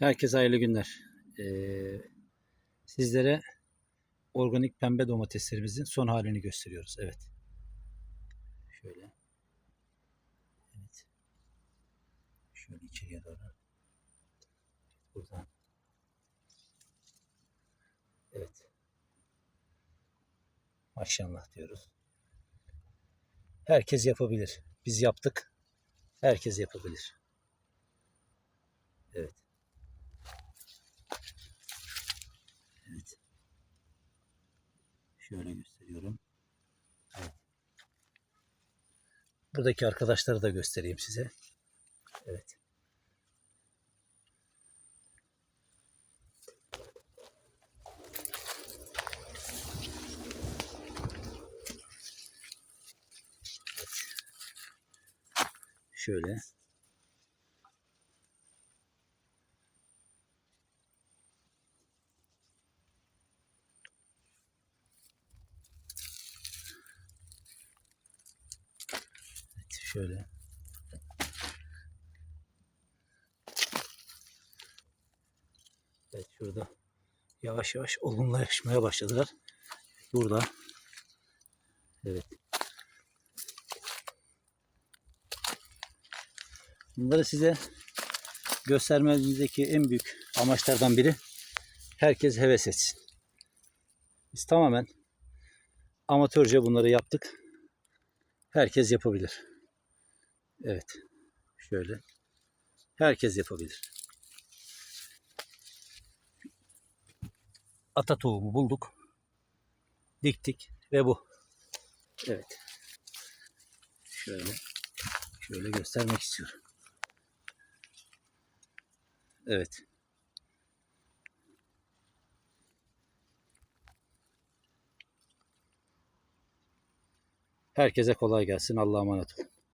Herkese hayırlı günler. Ee, sizlere organik pembe domateslerimizin son halini gösteriyoruz. Evet. Şöyle. Evet. Şöyle içeriye doğru. Buradan. Evet. Maşallah diyoruz. Herkes yapabilir. Biz yaptık. Herkes yapabilir. Evet. Evet. Şöyle gösteriyorum. Evet. Buradaki arkadaşları da göstereyim size. Evet. Şöyle. Şöyle. Evet şurada yavaş yavaş olgunlaşmaya başladılar. Burada. Evet. Bunları size göstermemizdeki en büyük amaçlardan biri herkes heves etsin. Biz tamamen amatörce bunları yaptık. Herkes yapabilir. Evet. Şöyle. Herkes yapabilir. Ata tohumu bulduk. Diktik ve bu. Evet. Şöyle. Şöyle göstermek istiyorum. Evet. Herkese kolay gelsin. Allah'a emanet olun.